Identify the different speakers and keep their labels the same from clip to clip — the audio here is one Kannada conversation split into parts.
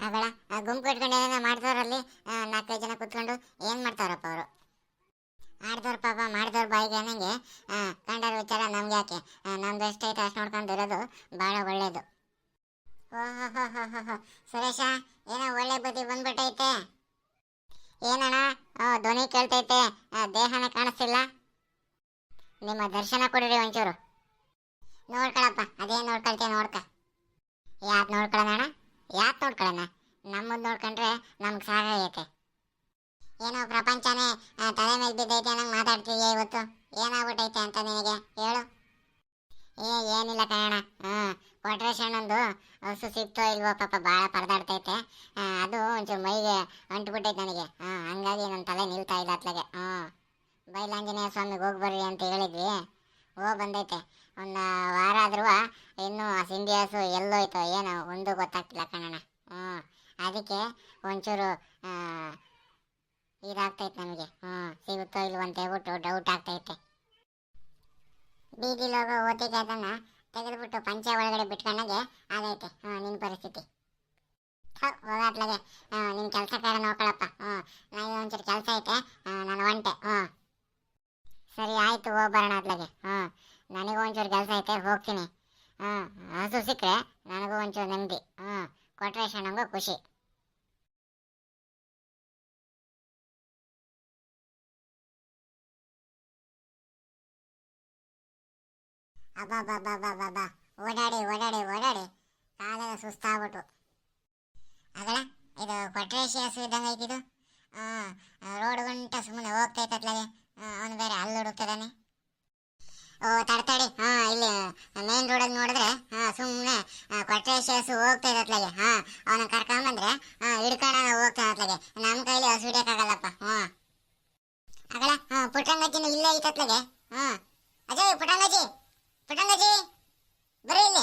Speaker 1: ಆಗಳ ಗುಂಪು ಇಟ್ಕೊಂಡು ಏನೇನೋ ಮಾಡ್ತಾರಲ್ಲಿ ನಾಲ್ಕೈದು ಜನ ಕುತ್ಕೊಂಡು ಏನು ಮಾಡ್ತಾರಪ್ಪ ಅವರು? ಆಡ್ದವ್ರ ಪಾಪ, ಮಾಡ್ದವ್ರ ಬಾಯಿಗೆ ಅನ್ನಂಗೆ ಕಂಡರ ವಿಚಾರ ನಮ್ಗೆ ಯಾಕೆ? ನಮ್ದು ಎಷ್ಟೈತೆ ಅಷ್ಟು ನೋಡ್ಕೊಂಡು ಇರೋದು ಭಾಳ ಒಳ್ಳೇದು. ಓಹೋ ಸುರೇಶ, ಏನೋ ಒಳ್ಳೆ ಬುದ್ಧಿ ಬಂದ್ಬಿಟ್ಟೈತೆ. ಏನಣ್ಣ? ಧ್ವನಿ ಕೇಳ್ತೈತೆ. ದೇಹನ ಕಾಣಿಸ್ತಿಲ್ಲ. ನಿಮ್ಮ ದರ್ಶನ ಕೊಡಿರಿ ಒಂಚೂರು. ನೋಡ್ಕೊಳಪ್ಪ ಅದೇನು ನೋಡ್ಕೊಳ್ತೀಯ ನೋಡ್ಕ. ಯಾಕೆ ನೋಡ್ಕೊಳ್ಳೋಣ ಯಾತ್ ನೋಡ್ಕೊಳ್ಳೋಣ ನಮ್ಮದ್ ನೋಡ್ಕೊಂಡ್ರೆ ನಮ್ಗೆ ಸಾಕಾಗೈತೆ ಏನೋ ಪ್ರಪಂಚನೇ ಆ, ತಲೆ ಮೇಲೆ ಬಿದ್ದೈತೆ ಅನ್ನಂಗೆ ಮಾತಾಡ್ತೀಯ ಇವತ್ತು ಏನಾಗ್ಬಿಟ್ಟೈತೆ ಅಂತ ನಿನಗೆ ಹೇಳು ಏ ಏನಿಲ್ಲ ಕಣ ಹ್ಮ್ ಕೊಟ್ರೇಶಣ್ಣಂದು ಹಸು ಸಿಕ್ತೋ ಇಲ್ವೋ ಪಾಪ ಭಾಳ ಪರದಾಡ್ತೈತೆ. ಅದು ಒಂಚೂರು ಮೈಗೆ ಅಂಟ್ಬಿಟ್ಟೈತೆ ನನಗೆ. ಹಾಂ ಹಂಗಾಗಿ ನನ್ನ ತಲೆ ನಿಲ್ತಾ ಇಲ್ಲ ಅತ್ಲಾಗೆ. ಹ್ಮ್ ಬೈಲಾಂಜನೇಯ ಸ್ವಾಮಿಗೆ ಹೋಗಿ ಅಂತ ಹೇಳಿದ್ವಿ. ಹೋಗಿ ಬಂದೈತೆ. ಒಂದು ವಾರ ಆದ್ರೂ ಇನ್ನೂ ಆ ಸಿಂಧಿ ಹಸು ಎಲ್ಲೋಯ್ತೋ ಏನೋ ಒಂದು ಗೊತ್ತಾಗ್ತಿಲ್ಲ ಕಣಣ್ಣ. ಹ್ಞೂ ಅದಕ್ಕೆ ಒಂಚೂರು ಇದಾಗ್ತೈತೆ ನಮಗೆ. ಹ್ಞೂ ಸಿಗುತ್ತೋ ಇಲ್ವೋ ಅಂತ ಹೇಳ್ಬಿಟ್ಟು ಡೌಟ್ ಆಗ್ತೈತೆ. ಬೀದಿಲಿ ಹೋಗೋ ಅದನ್ನು ಅದನ್ನ ತೆಗೆದ್ಬಿಟ್ಟು ಪಂಚೆ ಒಳಗಡೆ ಬಿಟ್ಕೊಂಡಾಗೆ ಆಗೈತೆ. ನಿನ್ನ ಪರಿಸ್ಥಿತಿ. ಹೋಗಾಟ್ಲಾಗೆ ನಿನ್ನ ಕೆಲಸ ಕಾರ್ಯ ನೋಡ್ಕೊಳಪ್ಪ. ಹ್ಞೂ ಒಂಚೂರು ಕೆಲಸ ಐತೆ. ನಾನು ಒಂಟೆ. ಹ್ಞೂ ಸರಿ, ಆಯಿತು, ಹೋಗಿ ಬರೋಣ ಹ್ಞೂ ನನಗೂ ಒಂಚೂರು ಕೆಲಸ ಐತೆ, ಹೋಗ್ತೀನಿ. ಹ್ಞೂ ಹಸು ಸಿಕ್ಕರೆ ನನಗೂ ಒಂಚೂರು ನೆಮ್ಮದಿ. ಹ್ಞೂ ಕೊಟ್ರೆ ನನಗೂ ಖುಷಿ. ಅಬ್ಬಬ್ಬಬ್ಬಬ್ಬಬ್ಬ. ಓಡಾಡಿ ಓಡಾಡಿ ಓಡಾಡಿ. ಕಾಲೆಲ್ಲ ಸುಸ್ತಾಗ್ಬಿಟ್ಟು ಅಗಳ ಇದು ಕೊಟ್ರೇಶಿ ಹಸು ಇದ್ದಂಗೆ ಐತಿದು ಹಾಂ ರೋಡ್ ಗಂಟ ಸುಮ್ಮನೆ ಹೋಗ್ತಾ ಅವನು ಬೇರೆ ಅಲ್ಲಿ ಹುಡುಕ್ತದಾನೆ ಓ ತಡ್ತಾಡಿ ಹಾ ಇಲ್ಲಿ ಮೇನ್ ರೋಡಲ್ಲಿ ನೋಡಿದ್ರೆ ಹಾ ಸುಮ್ಮನೆ ಕೊಟ್ರೇಶಿಯಸ್ ಹೋಗ್ತಾ ಇರತ್ಲಾಗೆ ಹಾ ಅವನ ಕರ್ಕೊಂಬಂದ್ರೆ ಹಾ ಹಿಡ್ಕೊಂಡ ಹೋಗ್ತಾ ಅತ್ಲಾಗೆ ನಮ್ಮ ಕೈಲಿ ಹಸು ಹಿಡಿಯೋಕ್ಕಾಗಲ್ಲಪ್ಪ ಹ್ಞೂ ಆಗಲ್ಲ ಹಾ ಪುಟ್ಟಂಗಜ್ಜಿನ ಇಲ್ಲೇ ಐತತ್ಲಾಗೆ ಹಾ ಅಜಯ್, ಪುಟ್ಟಂಗಜ್ಜಿ. ಪುಟ್ಟಂಗಜ್ಜಿ ಬರೀ ಇಲ್ಲಿ.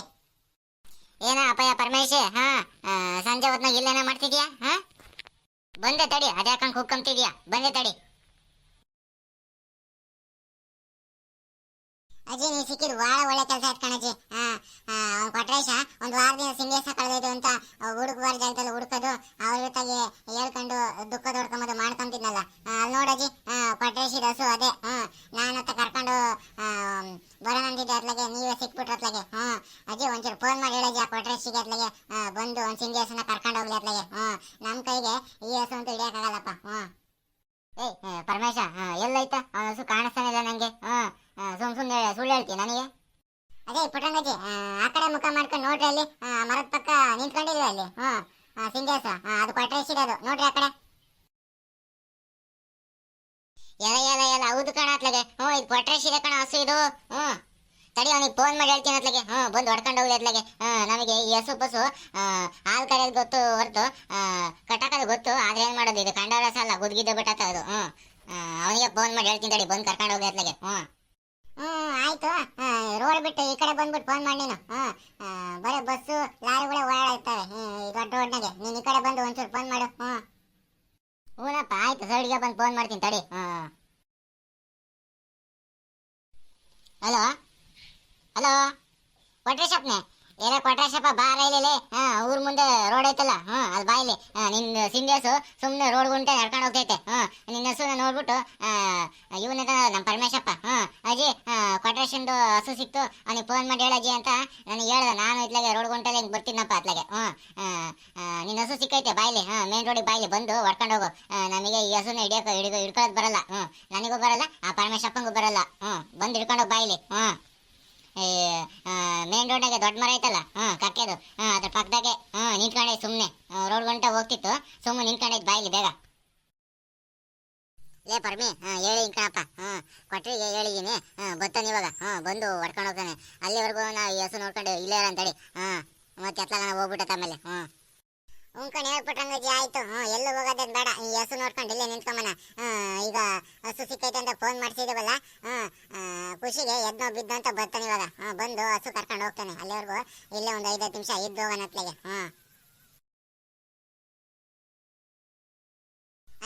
Speaker 1: ಏನ ಅಪ್ಪಯ್ಯ ಪರಮೇಶ್, ಹಾ ಸಂಜೆ ಹೊತ್ನಾಗ ಇಲ್ಲೇನ ಮಾಡ್ತಿದ್ಯಾ, ಹಾ? ಬಂದೆ ತಡಿ ಅದ್ಯಾಕಂಗ್ ಕುಕ್ಕಂತಿದ್ಯಾ ಬಂದೆ ತಡಿ. ಅಜ್ಜಿ ನೀ ಸಿಕ್ಕಿದ್ ಬಹಳ ಒಳ್ಳೆ ಕೆಲಸ ಆಯ್ತು ಕಣಜ್ಜಿ ಅವ್ನು ಕೊಟ್ರೇಶ ಒಂದು ವಾರದಿಂದ ಸಿಂಗೇಶ ಕಳೆದಿದ್ದು ಅಂತ ಹುಡುಕಬಾರ ಜಾಗದಲ್ಲಿ ಹುಡುಕೋದು, ಅವ್ರ ಜೊತೆಗೆ ಹೇಳ್ಕೊಂಡು ದುಃಖ ದೊಡ್ಕೊಂಬದು ಮಾಡ್ಕೊಂತಿದ್ನಲ್ಲ. ಅಲ್ಲಿ ನೋಡಜ್ಜಿ ಕೊಟ್ರೇಶಿ ರಸು ಅದೇ ಹ್ಮ್ ನಾನು ಅಂತ ಕರ್ಕೊಂಡು ಬರೋಣ ಅಂದಿದ್ದೆ ಅತ್ಲಾಗೆ ನೀವೇ ಹಾ ಅಜ್ಜಿ ಒಂಚೂರು ಫೋನ್ ಮಾಡಿ ಹೇಳಜ್ಜಿ ಆ ಕೊಟ್ರೇಶಿಗೆ ಅತ್ಲಾಗೆ ಆ, ಬಂದು ಒಂದು ಸಿಂಗಿ ಕರ್ಕೊಂಡು ಹೋಗ್ಲಿ ಅತ್ಲಾಗೆ ಹಾ ನಮ್ಮ ಕೈಗೆ ಈ ಹಸು ಅಂತೂ ಹಿಡಿಯೋಕ್ಕಾಗಲ್ಲಪ್ಪ. ಹ್ಮ್ ಏಯ್ ಪರಮೇಶ ಆ, ಎಲ್ಲೈತ? ಅವನ ಹಸು ಕಾಣಿಸ್ತಾನೆ ಇಲ್ಲ ನಂಗೆ. ಹಾ ಆ, ಸುಮ್ ಸುಮ್ಮನೆ ಸುಳ್ಳು ಹೇಳ್ತೀನಿ ನನಗೆ. ಅದೇ ಪುಟ್ಟಂಗಜ್ಜಿ ಆ, ಆ ಕಡೆ ಮುಖ ಮಾಡ್ಕೊಂಡು ನೋಡ್ರಿ ಅಲ್ಲಿ. ಆ, ಮರದ ಪಕ್ಕ ನಿಂತ್ಕೊಂಡಿಲ್ಲ ಅಲ್ಲಿ? ಹಾ ಆ, ಅದು ಆ, ಅದು ನೋಡ್ರಿ ಆ ಕಡೆ. ಎಲ್ಲ ಎಲ್ಲ ಎಲ್ಲ ಹೌದು ಕಣ ಅತ್ಲಾಗೆ. ಹ್ಞೂ ಇದು ಕೊಟ್ರೇಶಿದೆ ಕಣ ಹಸು ಇದು. ಹ್ಞೂ. ತಡಿ ಅವನಿಗೆ ಫೋನ್ ಮಾಡಿ ಹೇಳ್ತೀನಿ ಅತ್ಲಾಗೆ ಹ್ಞೂ ಬಂದು ಹೊಡ್ಕೊಂಡು ಹೋಗ್ಲಿ ಅತ್ಲಾಗೆ ನಮಗೆ ಈ ಹಸು ಬಸ್ಸು ಹಾಲು ಕರೆಯೋದು ಗೊತ್ತು ಹೊರತು ಕಟ್ಟಾಕೋದು ಗೊತ್ತು, ಆದ್ರೆ ಏನು ಮಾಡೋದು ಇದು? ಕಂಡ ರಸ ಅಲ್ಲ, ಗುದ್ಗಿದ್ದೆ ಬಿಟ್ಟತ್ತ ಅದು. ಹ್ಞೂ ಅವನಿಗೆ ಫೋನ್ ಮಾಡಿ ಹೇಳ್ತೀನಿ ತಡಿ, ಬಂದು ಕರ್ಕೊಂಡು ಹೋಗ್ಲಿ ಅತ್ಲಾಗೆ ಹ್ಞೂ ಹ್ಞೂ ಆಯ್ತು ರೋಡ್ ಬಿಟ್ಟು ಈ ಕಡೆ ಬಂದ್ಬಿಟ್ಟು ಫೋನ್ ಮಾಡಿ ನೀನು. ಹ್ಞೂ ಬರೋ ಬಸ್ಸು, ಲಾರಿಗಳೇ ಓಡಾಡ್ತವೆ. ಈ ದೊಡ್ಡ ರೋಡ್ನಾಗೆ. ನೀನು ಈ ಕಡೆ ಬಂದು ಒಂಚೂರು ಫೋನ್ ಮಾಡು. ಹ್ಞೂ ಹ್ಞೂನಪ್ಪ ಆಯ್ತು ಸೈಡ್ಗೆ ಬಂದು ಫೋನ್ ಮಾಡ್ತೀನಿ ತಡಿ. ಹ್ಞೂ ಹಲೋ? ಹಲೋ? ಕೊಟ್ರೇಶಪ್ನೆ ಏನ ಶಾಪ ಬಾ ರೈಲಲ್ಲಿ ಹಾ ಊರ್ ಮುಂದೆ ರೋಡ್ ಐತಲ್ಲ? ಹಾ ಅಲ್ಲಿ ಬಾ ಇಲ್ಲಿ. ಹಾ, ನಿನ್ನ ಸಿಂಗೇಸು ಸುಮ್ಮನೆ ರೋಡ್ ಗುಂಟೆ ನಡ್ಕೊಂಡು ಹೋಗ್ತೈತೆ. ಹಾ ನಿನ್ನ ಹಸುನ ನೋಡ್ಬಿಟ್ಟು ಇವನ ನಮ್ಮ ಪರಮೇಶಪ್ಪ. ಹಾ ಅಜ್ಜಿ ಕೊಟ್ರೇಶಂದು ಹಸು ಸಿಕ್ತು. ಅವನಿಗೆ ಫೋನ್ ಮಾಡಿ ಹೇಳಜ್ಜಿ ಅಂತ ನನಗೆ ಹೇಳ್ದೆ. ನಾನು ಇತ್ಲಾಗೆ ರೋಡ್ ಗುಂಟಲ್ಲಿ ಹಿಂಗೆ ಬರ್ತೀನಪ್ಪ ಅತ್ಲಾಗೆ ಹಾ ನಿನ್ನ ಹಸು ಸಿಕ್ಕೈತೆ ಬಾಯ್ಲಿ ಹಾ ಮೇನ್ ರೋಡಿಗೆ ಬಾಯ್ಲಿ ಬಂದು ಹೊಡ್ಕೊಂಡು ಹೋಗು. ನಮಗೆ ಈ ಹಸುನ ಹಿಡಿಯೋಕೆ ಹಿಡಿದು ಹಿಡ್ಕೊಳ್ಳೋದು ಬರಲ್ಲ. ಹ್ಞೂ ನನಗೂ ಬರಲ್ಲ ಆ ಪರಮೇಶಪ್ಪಂಗೂ ಬರಲ್ಲ. ಹ್ಞೂ ಬಂದು ಹಿಡ್ಕೊಂಡು ಹೋಗಿ ಬಾಯ್ಲಿ ಹ್ಞೂ ಈ ಮೇನ್ ರೋಡ್ನಾಗೆ ದೊಡ್ಡ ಮರ ಐತಲ್ಲ? ಹ್ಮ್ ಕಕ್ಕೆದು. ಹ್ಮ್ ಅದ್ರ ಪಕ್ಕದಾಗೆ ಹ್ಮ್ ನಿಂತ್ಕೊಂಡೆ ಸುಮ್ನೆ. ರೋಡ್ ಗಂಟ ಹೋಗ್ತಿತ್ತು. ಸುಮ್ಮನೆ ನಿಂತ್ಕೊಂಡೈತ್ ಬಾಯಿಲಿ ಬೇಗ. ಏ, ಪರ್ಮಿ, ಹಾ, ಹೇಳಿ ಕಣಪ್ಪ. ಹ್ಮ್ ಕೊಟ್ರಿಗೆ ಹೇಳಿದ್ದೀನಿ ಹಾಂ ಬರ್ತಾನೆ ಇವಾಗ. ಹಾಂ, ಬಂದು ಹೊಡ್ಕೊಂಡು ಹೋಗ್ತಾನೆ. ಅಲ್ಲಿವರೆಗೂ ನಾ ಈ ನೋಡ್ಕೊಂಡು ಇಲ್ಲೇ ಅಂತೇಳಿ. ಹಾಂ, ಮತ್ತೆ ಎತ್ತಲಾಗ ಹೋಗ್ಬಿಟ್ಟತ್ತ ಆಮೇಲೆ. ಹ್ಮ್ ಉಂಕಣ್ ಹೇಳ್ಬಿಟ್ರಂಗಜ್ಜಿ ಆಯ್ತು. ಹ್ಮ್ ಎಲ್ಲೂ ಹೋಗೋದೇನು ಬೇಡ. ಈ ಹಸು ನೋಡ್ಕೊಂಡು ಇಲ್ಲೇ ನಿಂತ್ಕೊಂಬನ. ಈಗ ಹಸು ಸಿಕ್ಕೈತೆ ಅಂತ ಫೋನ್ ಮಾಡ್ಸಿದವಲ್ಲ? ಹ್ಮ್ ಖುಷಿಗೆ ಎದ್ದು ಬಿದ್ದು ಅಂತ ಬರ್ತಾನೆ ಇವಾಗ. ಹಾ, ಬಂದು ಹಸು ಕರ್ಕೊಂಡು ಹೋಗ್ತಾನೆ. ಅಲ್ಲಿವರೆಗೂ ಇಲ್ಲೇ ಒಂದು ಐದತ್ತು ನಿಮಿಷ ಇದ್ದು ಹೋಗೋಣ ಅತ್ಲೆಗೆ ಹಾ.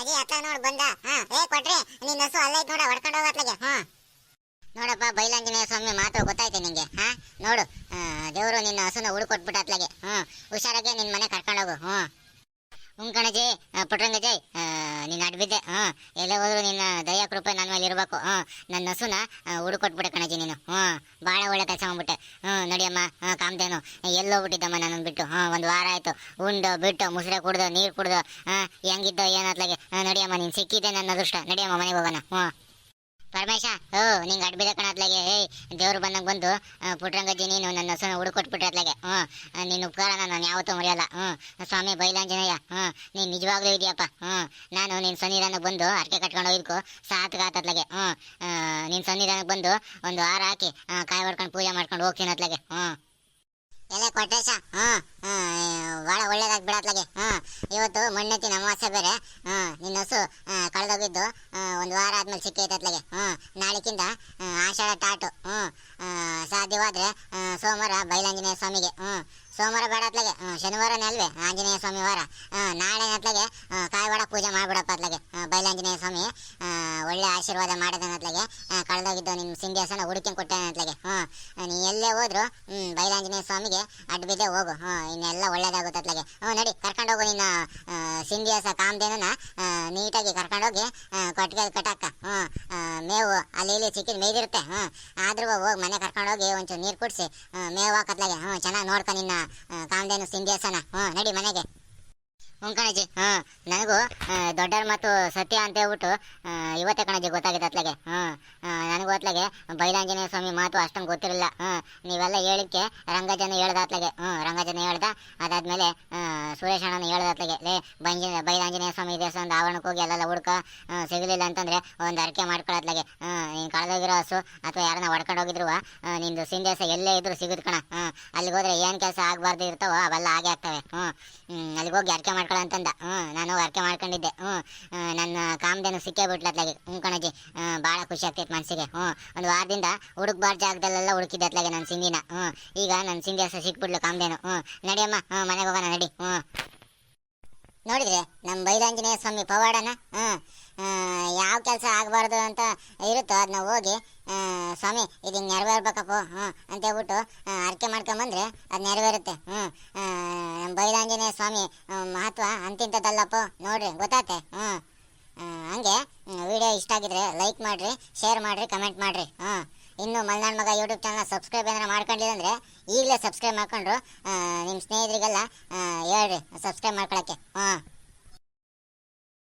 Speaker 1: ಅದೇ ಅತ್ತ ನೋಡ್, ಬಂದ. ಹಾ, ಏ, ಕೊಟ್ರಿ. ನಿನ್ನ ಹಸು ಅಲ್ಲೈತ್ ನೋಡ, ಹೊಡ್ಕೊಂಡು ಹೋಗತ್ಲಗೆ ಹಾ. ನೋಡಪ್ಪ, ಬೈಲಾಂಜನೇಯ ಸ್ವಾಮಿ ಮಾತು ಗೊತ್ತಾಯ್ತೆ ನಿಂಗೆ. ಹಾ, ನೋಡು. ದೇವರು ನಿನ್ನ ಹಸುನ ಹುಡುಕೊಟ್ಬಿಟ್ಟ ಅತ್ಲಗೆ. ಹ್ಮ್. ಹುಷಾರಾಗೆ ನಿನ್ ಮನೆ ಕರ್ಕೊಂಡು ಹೋಗು. ಹ್ಮ್. ಹ್ಞೂ ಕಣಜಿ ಪುಟ್ರಂಗಜಯ್ ನೀನು ಅಡ್ಬಿದ್ದೆ ಹಾಂ ಎಲ್ಲೇ ಹೋದ್ರು ನಿನ್ನ ದಯಾ ಕೃಪೆ ನನ್ನ ಮೇಲೆ ಇರಬೇಕು ಹಾಂ ನನ್ನ ಹಸುನ ಹುಡುಕೊಟ್ಬಿಟ್ಟೆ ಕಣಜಿ ನೀನು ಹಾ ಭಾಳ ಒಳ್ಳೆ ಕೆಲಸ ಮಾಡ್ಬಿಟ್ಟೆ ಹ್ಞೂ ನಡಿಯಮ್ಮ ಹಾಂ ಕಾಮ್ದೇನು ಎಲ್ಲೋ ಬಿಟ್ಟಿದ್ದಮ್ಮ ನನ್ನನ್ನು ಬಿಟ್ಟು ಹಾಂ ಒಂದು ವಾರ ಆಯಿತು, ಉಂಡು, ಬಿಟ್ಟು, ಮುಸ್ರೆ ಕುಡ್ದು, ನೀರು ಕುಡ್ದು ಹಾಂ ಹೆಂಗಿದ್ದೋ ಏನತ್ಲಾಗೆ ಹಾಂ ನಡಿಯಮ್ಮ, ನೀನು ಸಿಕ್ಕಿದ್ದೆ ನನ್ನ ಅದೃಷ್ಟ, ನಡಿಯಮ್ಮ ಮನೆಗೆ ಹೋಗೋಣ ಹ್ಞೂ ಪರಮೇಶ, ಓ, ನಿಂಗೆ ಕಣ ಕಣತ್ಲಾಗೆ ಏಯ್, ದೇವ್ರು ಬಂದಂಗೆ ಬಂದು ಪುಟ್ರಂಗಜ್ಜಿ, ನೀನು ನನ್ನ ಹಸುನ ಹುಡುಕೊಟ್ಬಿಟ್ರೆ ಅತ್ಲಾಗೆ ಹ್ಞೂ ನಿನ್ನ ಉಪಕಾರ ನಾನು ಯಾವತ್ತೂ ಮರೆಯಲ್ಲ. ಹ್ಞೂ, ಸ್ವಾಮಿ ಬೈಲಾಂಜನೇಯ, ಹ್ಞೂ, ನೀನು ನಿಜವಾಗ್ಲೂ ಇದೆಯಪ್ಪ. ಹ್ಞೂ, ನಾನು ನಿನ್ನ ಸನ್ನಿಧಾನಕ್ಕೆ ಬಂದು ಅರ್ಕೆ ಕಟ್ಕೊಂಡು ಹೋಗಿದ್ಕು ಸಾತ್ಗಾತದ್ಲಾಗೆ ಹ್ಞೂ ನಿನ್ನ ಸನ್ನಿಧಾನಕ್ಕೆ ಬಂದು ಒಂದು ಹಾರ ಹಾಕಿ ಕಾಯಿ ಹೊಡ್ಕೊಂಡು ಪೂಜೆ ಮಾಡ್ಕೊಂಡು ಹೋಗ್ತೀನಿ ಅತ್ಲಾಗೆ ಹ್ಞೂ. ಎಲ್ಲ ಕೊಟ್ರೇಶ? ಹಾಂ ಭಾಳ ಒಳ್ಳೇದಾಗಿ ಬಿಡತ್ಲಾಗೆ ಹಾಂ, ಇವತ್ತು ಮಣ್ಣೆತ್ತಿನ ಅಮಾವಾಸ್ಯೆ ಬೇರೆ. ಹಾಂ, ನಿನ್ನ ಹಸು ಕಳೆದೋಗಿದ್ದು ಒಂದು ವಾರ ಆದ್ಮೇಲೆ ಸಿಕ್ಕೈತತ್ಲಾಗೆ ಹ್ಞೂ ನಾಳೆಕಿಂದ ಆಷಾಢ ಟಾಟು. ಹ್ಞೂ ಸಾಧ್ಯವಾದ್ರೆ ಸೋಮವಾರ ಬೈಲಾಂಜನೇಯ ಸ್ವಾಮಿಗೆ. ಹ್ಞೂ ಸೋಮವಾರ ಬೇಡ ಅತ್ಲಾಗೆ. ಶನಿವಾರ ಅಲ್ವೇ ಆಂಜನೇಯ ಸ್ವಾಮಿ ವಾರ. ನಾಳೆ ಅತ್ಲಾಗೆ ಕಾಯಿವಾಡ ಪೂಜೆ ಮಾಡ್ಬಿಡಪ್ಪ ಅತ್ಲಾಗೆ. ಬಯಲು ಬೈಲಾಂಜನೇಯ ಸ್ವಾಮಿ ಒಳ್ಳೆ ಆಶೀರ್ವಾದ ಮಾಡಿದಾನೆ ಅತ್ಲಾಗೆ. ಕಳೆದೋಗಿದ್ದು ನಿಮ್ಮ ಸಿಂಧಿಯಾಸನ ಹುಡುಕಿ ಕೊಟ್ಟೆ ಅತ್ಲಾಗೆ. ಹ್ಞೂ ನೀ ಎಲ್ಲೇ ಹೋದ್ರು ಹ್ಞೂ ಬೈಲಾಂಜನೇಯ ಸ್ವಾಮಿಗೆ ಅಡ್ಡ ಬಿದ್ದೆ ಹೋಗು. ಹ್ಞೂ ಇನ್ನೆಲ್ಲ ಒಳ್ಳೇದಾಗುತ್ತೆ ಅತ್ಲಾಗೆ. ಹ್ಞೂ ನಡಿ ಕರ್ಕೊಂಡು ಹೋಗು ನಿನ್ನ ಸಿಂಧಿಯಾಸ ಕಾಮಧೇನನ ಆ, ನೀಟಾಗಿ ಕರ್ಕೊಂಡೋಗಿ ಕೊಟ್ಟಿಗೆ ಕಟ್ಟಕ್ಕ ಹ್ಞೂ ಮೇವು ಅಲ್ಲಿ ಇಲ್ಲಿ ಸಿಕ್ಕಿದ ಮೇಯ್ದಿರುತ್ತೆ ಹ್ಞೂ ಆದ್ರೂ ಹೋಗಿ ಮನೆ ಕರ್ಕೊಂಡೋಗಿ ಒಂಚೂರು ನೀರು ಕುಡಿಸಿ ಮೇವು ಹಾಕತ್ಲಾಗೆ ಹ್ಞೂ ಚೆನ್ನಾಗಿ ನೋಡ್ಕೊ ನಿನ್ನ ಆ, ಕಾಮಧೇನು ಸಿಂಧಿಯಾಸನ ಹ್ಞೂ ನಡಿ ಮನೆಗೆ. ಹ್ಞೂ ಕಣಜಿ ಹಾಂ ನನಗೂ ದೊಡ್ಡವ್ರ ಮತ್ತು ಸತ್ಯ ಅಂತ ಹೇಳ್ಬಿಟ್ಟು ಇವತ್ತೇ ಕಣಜಿ ಗೊತ್ತಾಗಿದೆ ಅತ್ಲಾಗೆ. ಹಾಂ ನನಗೂ ಅತ್ಲಾಗೆ ಬೈಲಾಂಜನೇಯ ಸ್ವಾಮಿ ಮಾತು ಅಷ್ಟೊಂದು ಗೊತ್ತಿರಲಿಲ್ಲ. ಹಾಂ ನೀವೆಲ್ಲ ಹೇಳಿಕ್ಕೆ ರಂಗಜನ ಹೇಳ್ದ ಅತ್ಲಾಗೆ. ಹ್ಞೂ ರಂಗಜನ ಹೇಳ್ದ. ಅದಾದ್ಮೇಲೆ ಸುರೇಶ್ ಅಣ್ಣನ ಹೇಳ್ದ ಅತ್ಲಾಗೆ. ಲೇ ಬಂಜ ಬೈಲಾಂಜನೇಯ ಸ್ವಾಮಿ ದೇವಸ್ಥಾನದ ಆವರಣಕ್ಕೆ ಹೋಗಿ ಎಲ್ಲೆಲ್ಲ ಹುಡ್ಕ ಸಿಗಲಿಲ್ಲ ಅಂತಂದ್ರೆ ಒಂದು ಅರಕೆ ಮಾಡ್ಕೊಳತ್ಲಾಗೆ ಹಾಂ ನೀನು ಕಳೆದೋಗಿರೋ ಹಸು ಅಥವಾ ಯಾರನ್ನ ಹೊಡ್ಕೊಂಡು ಹೋಗಿದ್ರು ನಿಂದು ಸಿಂಧೇಸ ಎಲ್ಲೇ ಇದ್ರು ಸಿಗುದು ಕಣ. ಹಾಂ ಅಲ್ಲಿಗೆ ಹೋದ್ರೆ ಏನು ಕೆಲಸ ಆಗಬಾರ್ದು ಇರ್ತಾವೋ ಅವೆಲ್ಲ ಆಗೇ ಆಗ್ತವೆ. ಹ್ಞೂ ಹ್ಮ್, ಅಲ್ಲಿಗೆ ಹೋಗಿ ಅರ್ಕೆ ಅಂತಂದ. ಹ್ಞೂ ನಾನು ಅರ್ಕೆ ಮಾಡ್ಕೊಂಡಿದ್ದೆ. ಹ್ಞೂ ನನ್ನ ಕಾಮ್ದೇನು ಸಿಕ್ಕೇ ಬಿಟ್ಲತ್ಲಾಗೆ ಹ್ಞೂ ಕಣಜಿ. ಭಾಳ ಖುಷಿ ಆಗ್ತೈತೆ ಮನಸ್ಸಿಗೆ ಹ್ಞೂ ಒಂದು ವಾರದಿಂದ ಹುಡುಕ್ಬಾರ್ದು ಜಾಗದಲ್ಲೆಲ್ಲ ಹುಡುಕಿದ್ದೆ ಅತ್ಲಾಗೆ ನನ್ನ ಸಿಂಧಿನ ಹ್ಞೂ ಈಗ ನನ್ನ ಸಿಂಗಿ ಸಿಕ್ಬಿಡ್ಲು ಕಾಮ್ದೇನು. ಹ್ಞೂ ನಡಿಯಮ್ಮ ಹ್ಞೂ ಮನೆಗೆ ಹೋಗೋಣ, ನಡಿ. ಹ್ಞೂ ನೋಡಿದ್ರೆ ನಮ್ಮ ಬೈಲಾಂಜನೇಯ ಸ್ವಾಮಿ ಪವಾಡನ ಯಾವ ಕೆಲಸ ಆಗಬಾರ್ದು ಅಂತ ಇರುತ್ತೋ ಅದನ್ನ ಹೋಗಿ ಸ್ವಾಮಿ, ಇದು ಹಿಂಗೆ ನೆರವೇರ್ಬೇಕಪ್ಪ ಹ್ಞೂ ಅಂತ ಹೇಳ್ಬಿಟ್ಟು ಅರ್ಕೆ ಮಾಡ್ಕೊಂಬಂದ್ರೆ ಅದು ನೆರವೇರುತ್ತೆ ಹ್ಞೂ ನಮ್ಮ ಬೈಲಾಂಜನೇಯ ಸ್ವಾಮಿ ಮಹತ್ವ ಅಂತಿಂಥದ್ದಲ್ಲಪ್ಪ, ನೋಡ್ರಿ, ಗೊತ್ತಾತೆ ಹ್ಞೂ ಹಂಗೆ ವಿಡಿಯೋ ಇಷ್ಟ ಆಗಿದ್ರೆ ಲೈಕ್ ಮಾಡಿರಿ, ಶೇರ್ ಮಾಡಿರಿ, ಕಮೆಂಟ್ ಮಾಡಿರಿ ಹ್ಞೂ ಇನ್ನು ಮಲ್ನಾಡ್ ಮಗ ಯೂಟ್ಯೂಬ್ ಚಾನಲ್ ಸಬ್ಸ್ಕ್ರೈಬ್ ಏನಾರ ಮಾಡ್ಕೊಂಡಿಲ್ಲ ಅಂದರೆ ಈಗಲೇ ಸಬ್ಸ್ಕ್ರೈಬ್ ಮಾಡ್ಕೊಂಡ್ರು ನಿಮ್ಮ ಸ್ನೇಹಿತರಿಗೆಲ್ಲ ಹೇಳ್ರಿ ಸಬ್ಸ್ಕ್ರೈಬ್ ಮಾಡ್ಕೊಳಕ್ಕೆ. ಹಾಂ.